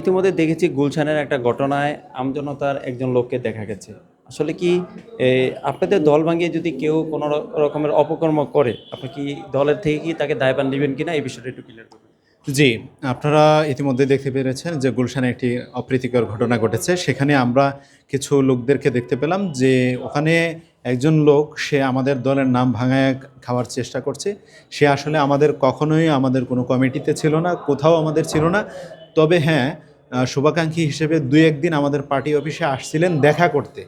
ইতিমধ্যে দেখেছি গুলশানের একটা ঘটনায় আমজনতার একজন লোককে দেখা গেছে। আসলে কি আপনাদের দল ভাঙিয়ে যদি কেউ কোনো রকমের অপকর্ম করে, আপনি কি দলের থেকে কি তাকে দায়ভার নেবেন কিনা? এই বিষয়টা একটু ক্লিয়ার করবেন। জি, আপনারা ইতিমধ্যে দেখতে পেরেছেন যে গুলশানে একটি অপ্রীতিকর ঘটনা ঘটেছে। সেখানে আমরা কিছু লোকদেরকে দেখতে পেলাম যে ওখানে একজন লোক, সে আমাদের দলের নাম ভাঙায় খাওয়ার চেষ্টা করছে। সে আসলে আমাদের কখনোই আমাদের কোনো কমিটিতে ছিল না, কোথাও আমাদের ছিল না। তবে হ্যাঁ শুভাকাঙ্ক্ষী হিসেবে দুই একদিন আমাদের পার্টি অফিসে আসছিলেন দেখা করতে।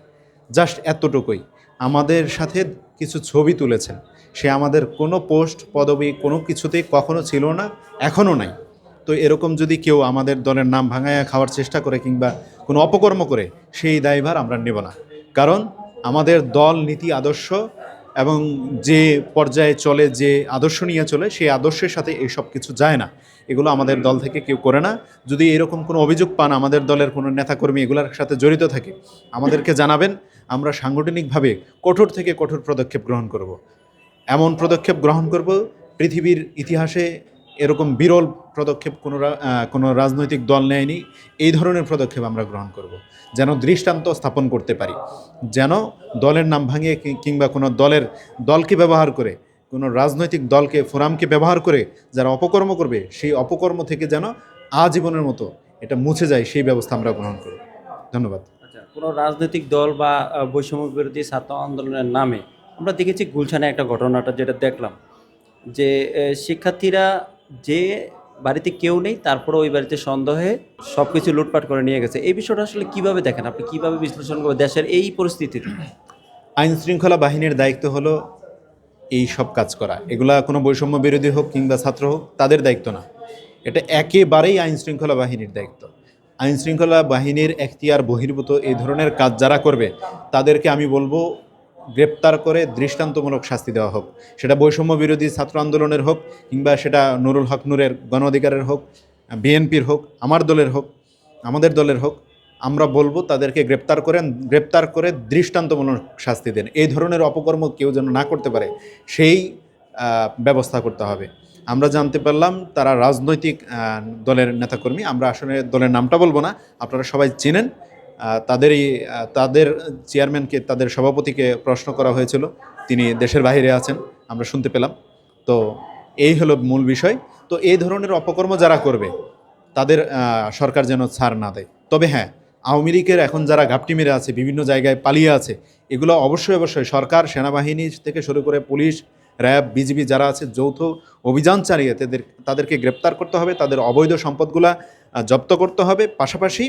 জাস্ট এতটুকুই। আমাদের সাথে কিছু ছবি তুলেছেন। সে আমাদের কোনো পোস্ট, পদবি, কোনো কিছুতেই কখনো ছিল না এখনও নাই। তো এরকম যদি কেউ আমাদের দলের নাম ভাঙায়া খাওয়ার চেষ্টা করে কিংবা কোনো অপকর্ম করে, সেই দায়ভার আমরা নেব না। কারণ আমাদের দল, নীতি, আদর্শ এবং যে পর্যায়ে চলে, যে আদর্শ নিয়ে চলে, সেই আদর্শের সাথে এইসব কিছু যায় না। এগুলো আমাদের দল থেকে কেউ করে না। যদি এরকম কোনো অভিযোগ পান, আমাদের দলের কোনো নেতাকর্মী এগুলোর সাথে জড়িত থাকে, আমাদেরকে জানাবেন। আমরা সাংগঠনিকভাবে কঠোর থেকে কঠোর পদক্ষেপ গ্রহণ করব। এমন পদক্ষেপ গ্রহণ করব, পৃথিবীর ইতিহাসে এরকম বিরল পদক্ষেপ কোনো কোনো রাজনৈতিক দল নেয়নি। এই ধরনের পদক্ষেপ আমরা গ্রহণ করব। যেন দৃষ্টান্ত স্থাপন করতে পারি। যেন দলের নাম ভাঙিয়ে কিংবা কোনো দলের দলকে ব্যবহার করে, কোনো রাজনৈতিক দলকে, ফোরামকে ব্যবহার করে যারা অপকর্ম করবে, সেই অপকর্ম থেকে যেন আজীবনের মতো এটা মুছে যায়, সেই ব্যবস্থা আমরা গ্রহণ করব। ধন্যবাদ। আচ্ছা কোনো রাজনৈতিক দল বা বৈষম্য বিরোধী ছাত্র আন্দোলনের নামে আমরা দেখেছি গুলশানে একটা ঘটনাটা যেটা দেখলাম যে শিক্ষার্থীরা যে বাড়িতে কেউ নেই তারপরে ওই বাড়িতে সন্দেহে সব কিছু লুটপাট করে নিয়ে গেছে। এই বিষয়টা আসলে কীভাবে দেখেন? আপনি কীভাবে বিশ্লেষণ করবেন দেশের এই পরিস্থিতিতে আইন শৃঙ্খলা বাহিনীর দায়িত্ব হলো এই সব কাজ করা। এগুলা কোনো বৈষম্য বিরোধী হোক কিংবা ছাত্র হোক, তাদের দায়িত্ব না। এটা একেবারেই আইন শৃঙ্খলা বাহিনীর দায়িত্ব। আইন শৃঙ্খলা বাহিনীর এখতিয়ার বহির্ভূত এই ধরনের কাজ যারা করবে, তাদেরকে আমি বলব গ্রেপ্তার করে দৃষ্টান্তমূলক শাস্তি দেওয়া হোক। সেটা বৈষম্য বিরোধী ছাত্র আন্দোলনের হোক কিংবা সেটা নুরুল হক নূরের গণ অধিকারের হোক, বিএনপির হোক, আমার দলের হোক, আমাদের দলের হোক, আমরা বলব তাদেরকে গ্রেপ্তার করেন, গ্রেপ্তার করে দৃষ্টান্তমূলক শাস্তি দেন। এই ধরনের অপকর্ম কেউ যেন না করতে পারে, সেই ব্যবস্থা করতে হবে। আমরা জানতে পারলাম তারা রাজনৈতিক দলের নেতাকর্মী। আমরা আসলে দলের নামটা বলব না। আপনারা সবাই চেনেন। তাদেরই তাদের চেয়ারম্যানকে, তাদের সভাপতিকে প্রশ্ন করা হয়েছিল। তিনি দেশের বাইরে আছেন, আমরা শুনতে পেলাম। তো এই হলো মূল বিষয়। তো এই ধরনের অপকর্ম যারা করবে, তাদের সরকার যেন ছাড় না দেয়। তবে হ্যাঁ আওয়ামী লীগের এখন যারা ঘাপটি মেরে আছে, বিভিন্ন জায়গায় পালিয়ে আছে, এগুলো অবশ্যই অবশ্যই সরকার, সেনাবাহিনী থেকে শুরু করে পুলিশ, র্যাব, বিজিবি যারা আছে, যৌথ অভিযান চালিয়ে, তাদের, তাদেরকে গ্রেপ্তার করতে হবে। তাদের অবৈধ সম্পদগুলা জব্দ করতে হবে। পাশাপাশি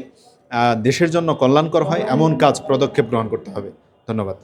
দেশের জন্য কল্যাণকর হয় এমন কাজ পদক্ষেপ গ্রহণ করতে হবে। ধন্যবাদ।